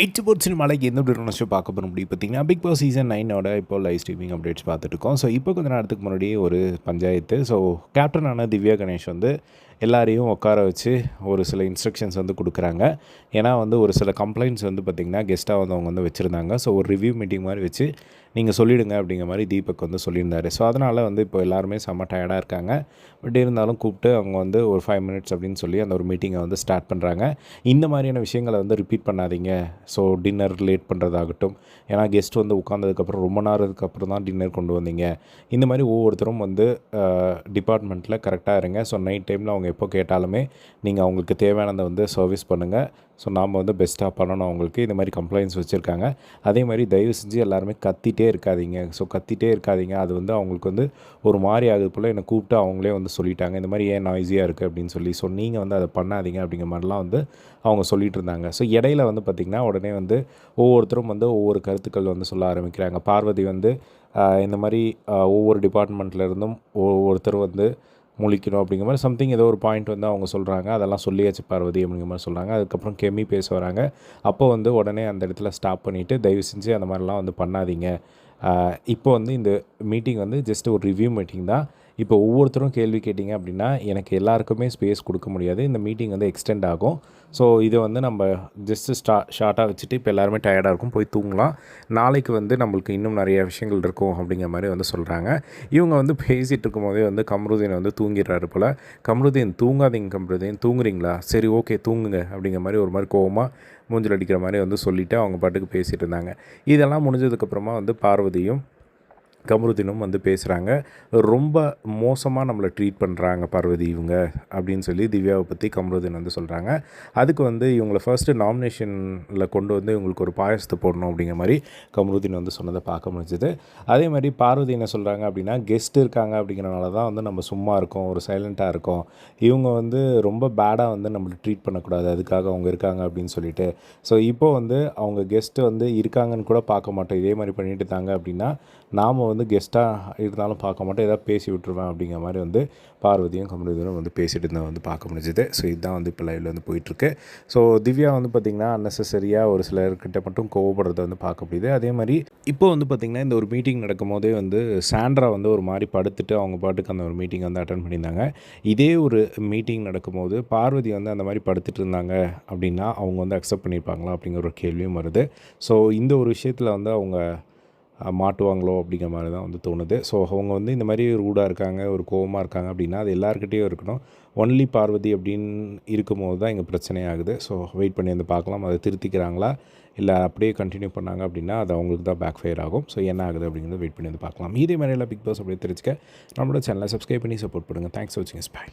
Eight board சினிமாலைக்கு எந்த ஒரு show பார்க்க போகிற முடியும் பார்த்தீங்கன்னா பிக் பாஸ் சீசன் நைனோட இப்போ லைவ் ஸ்ட்ரீமிங் அப்டேட்ஸ் பார்த்துட்டு இருக்கோம். ஸோ இப்போ கொஞ்ச நேரத்துக்கு முன்னாடியே ஒரு பஞ்சாயத்து. ஸோ கேப்டனான திவ்யா கணேஷ் வந்து எல்லாரையும் உட்கார வச்சு ஒரு சில இன்ஸ்ட்ரக்ஷன்ஸ் வந்து கொடுக்குறாங்க. ஏன்னா வந்து ஒரு சில கம்ப்ளைண்ட்ஸ் வந்து பார்த்திங்கன்னா கெஸ்ட்டாக வந்து அவங்க வந்து வச்சுருந்தாங்க. ஸோ ஒரு ரிவ்யூ மீட்டிங் மாதிரி வச்சு நீங்கள் சொல்லிவிடுங்க அப்படிங்கிற மாதிரி தீபக் வந்து சொல்லியிருந்தார். ஸோ அதனால் வந்து இப்போ எல்லாருமே செம்ம டயர்டாக இருக்காங்க. பட் இருந்தாலும் கூப்பிட்டு அவங்க வந்து ஒரு ஃபைவ் மினிட்ஸ் அப்படின்னு சொல்லி அந்த ஒரு மீட்டிங்கை வந்து ஸ்டார்ட் பண்ணுறாங்க இந்த மாதிரியான விஷயங்களை வந்து ரிப்பீட் பண்ணாதீங்க. ஸோ டின்னர் லேட் பண்ணுறதாகட்டும் ஏன்னா கெஸ்ட் வந்து உட்காந்ததுக்கப்புறம் ரொம்ப நேரத்துக்கு அப்புறம் தான் டின்னர் கொண்டு வந்தீங்க. இந்த மாதிரி ஒவ்வொருத்தரும் வந்து டிபார்ட்மெண்ட்டில் கரெக்டாக இருங்க. ஸோ நைட் டைமில் அவங்க எப்போ கேட்டாலுமே நீங்கள் அவங்களுக்கு தேவையானதை வந்து சர்வீஸ் பண்ணுங்கள் ஸோ நாம் வந்து பெஸ்ட்டாக பண்ணணும் அவங்களுக்கு. இந்த மாதிரி கம்ப்ளைண்ட்ஸ் வச்சுருக்காங்க. அதே மாதிரி தயவு செஞ்சு எல்லாருமே கத்திட்டே இருக்காதீங்க. ஸோ கத்திட்டே இருக்காதீங்க. அது வந்து அவங்களுக்கு வந்து ஒரு மாதிரி ஆகுது போல் என்னை கூப்பிட்டு அவங்களே வந்து சொல்லிட்டாங்க. இந்த மாதிரி ஏன் நாய்ஸியாக இருக்குது அப்படின்னு சொல்லி. ஸோ நீங்கள் வந்து அதை பண்ணாதீங்க அப்படிங்கிற மாதிரிலாம் வந்து அவங்க சொல்லிட்டு இருந்தாங்க. ஸோ இடையில வந்து பார்த்திங்கன்னா உடனே வந்து ஒவ்வொருத்தரும் வந்து ஒவ்வொரு கருத்துக்கள் வந்து சொல்ல ஆரம்பிக்கிறாங்க. பார்வதி வந்து இந்த மாதிரி ஒவ்வொரு டிபார்ட்மெண்ட்லேருந்தும் ஒவ்வொருத்தர் வந்து முழிக்கணும் அப்படிங்கிற மாதிரி சம்திங் ஏதோ ஒரு பாயிண்ட் வந்து அவங்க சொல்கிறாங்க அதெல்லாம் சொல்லியாச்சு பார்வதி அப்படிங்கிற மாதிரி சொல்கிறாங்க அதுக்கப்புறம் கெமி பேச வராங்க. அப்போ வந்து உடனே அந்த இடத்துல ஸ்டாப் பண்ணிவிட்டு தயவு செஞ்சு அந்த மாதிரிலாம் வந்து பண்ணாதீங்க. இப்போ வந்து இந்த மீட்டிங் வந்து ஜஸ்ட் ஒரு ரிவ்யூ மீட்டிங் தான். இப்போ ஒவ்வொருத்தரும் கேள்வி கேட்டிங்க அப்படின்னா எனக்கு எல்லாருக்குமே ஸ்பேஸ் கொடுக்க முடியாது. இந்த மீட்டிங் வந்து எக்ஸ்டெண்ட் ஆகும். ஸோ இதை வந்து நம்ம ஜஸ்ட்டு ஸ்டா ஷார்ட்டாக வச்சுட்டு இப்போ எல்லாருமே டயர்டாக இருக்கும் போய் தூங்கலாம். நாளைக்கு வந்து நம்மளுக்கு இன்னும் நிறைய விஷயங்கள் இருக்கும் அப்படிங்கிற மாதிரி வந்து சொல்கிறாங்க இவங்க வந்து பேசிகிட்டு இருக்கும்போதே வந்து கம்ருதீன் வந்து தூங்கிடுறாரு போல். கம்ருதீன் தூங்காதீங்க கம்ருதீன். தூங்குறீங்களா? சரி ஓகே தூங்குங்க அப்படிங்கிற மாதிரி ஒரு மாதிரி கோவமாக மூஞ்சில் அடிக்கிற மாதிரி வந்து சொல்லிவிட்டு அவங்க பாட்டுக்கு பேசிகிட்டு இருந்தாங்க. இதெல்லாம் முடிஞ்சதுக்கப்புறமா வந்து பார்வதியும் கமருதினும் வந்து பேசுகிறாங்க ரொம்ப மோசமாக நம்மளை ட்ரீட் பண்ணுறாங்க பார்வதி இவங்க அப்படின்னு சொல்லி திவ்யாவை பற்றி கமருதீன் வந்து சொல்கிறாங்க அதுக்கு வந்து இவங்களை ஃபர்ஸ்ட்டு நாமினேஷனில் கொண்டு வந்து இவங்களுக்கு ஒரு பாயசத்தை போடணும் அப்படிங்கிற மாதிரி கமருதீன் வந்து சொன்னதை பார்க்க முடிஞ்சது. அதே மாதிரி பார்வதி என்ன சொல்கிறாங்க அப்படின்னா கெஸ்ட் இருக்காங்க அப்படிங்கிறனால தான் வந்து நம்ம சும்மா இருக்கோம் ஒரு சைலண்ட்டாக இருக்கோம். இவங்க வந்து ரொம்ப பேடாக வந்து நம்மளை ட்ரீட் பண்ணக்கூடாது அதுக்காக அவங்க இருக்காங்க அப்படின்னு சொல்லிட்டு. ஸோ இப்போ வந்து அவங்க கெஸ்ட்டு வந்து இருக்காங்கன்னு கூட பார்க்க மாட்டோம். இதே மாதிரி பண்ணிட்டு தாங்க அப்படின்னா நாம் வந்து கெஸ்ட்டாக இருந்தாலும் பார்க்க மாட்டோம் ஏதாவது பேசி விட்ருவேன் அப்படிங்கிற மாதிரி வந்து பார்வதியும் கமலதீனும் வந்து பேசிட்டு இருந்தால் வந்து பார்க்க முடிஞ்சுது. ஸோ இதுதான் வந்து இப்போ லைவில் வந்து போயிட்டுருக்கு. ஸோ திவ்யா வந்து பார்த்திங்கன்னா அன்னெசரியாக ஒரு சிலர்கிட்ட மட்டும் கோவப்படுறத வந்து பார்க்க முடியுது. அதே மாதிரி இப்போ வந்து பார்த்திங்கன்னா இந்த ஒரு மீட்டிங் நடக்கும் போதே வந்து சாண்ட்ரா வந்து ஒரு மாதிரி படுத்துட்டு அவங்க பாட்டுக்கு அந்த ஒரு மீட்டிங் வந்து அட்டன் பண்ணியிருந்தாங்க. இதே ஒரு மீட்டிங் நடக்கும்போது பார்வதி வந்து அந்த மாதிரி படுத்துட்டு இருந்தாங்க அப்படின்னா அவங்க வந்து அக்செப்ட் பண்ணியிருப்பாங்களா அப்படிங்கிற ஒரு கேள்வியும் வருது. ஸோ இந்த ஒரு விஷயத்தில் வந்து அவங்க மாட்டுவாங்களோ அப்படிங்கிற மாதிரி தான் வந்து தோணுது. ஸோ அவங்க வந்து இந்த மாதிரி ரூடாக இருக்காங்க ஒரு கோவமாக இருக்காங்க அப்படின்னா அது எல்லாருக்கிட்டேயும் இருக்கணும். ஒன்லி பார்வதி அப்படின்னு இருக்கும்போது தான் இங்கே பிரச்சனையாகுது. ஸோ வெயிட் பண்ணி வந்து பார்க்கலாம். அதை திருத்திக்கிறாங்களா? இல்லை அப்படியே கண்டினியூ பண்ணாங்க அப்படின்னா அது அவங்களுக்கு தான் பேக் ஃபயர் ஆகும். ஸோ என்ன ஆகுது அப்படிங்கிறத வெயிட் பண்ணி வந்து பார்க்கலாம். இதே மாதிரி எல்லாம் பிக் பாஸ் அப்படியே தெரிஞ்சுக்க. நம்மளோட சேனலை சப்ஸ்கிரைப் பண்ணி சப்போர்ட் பண்ணுங்கள் தேங்க்ஸ் ஃபார் வாட்சிங் ஸ்பை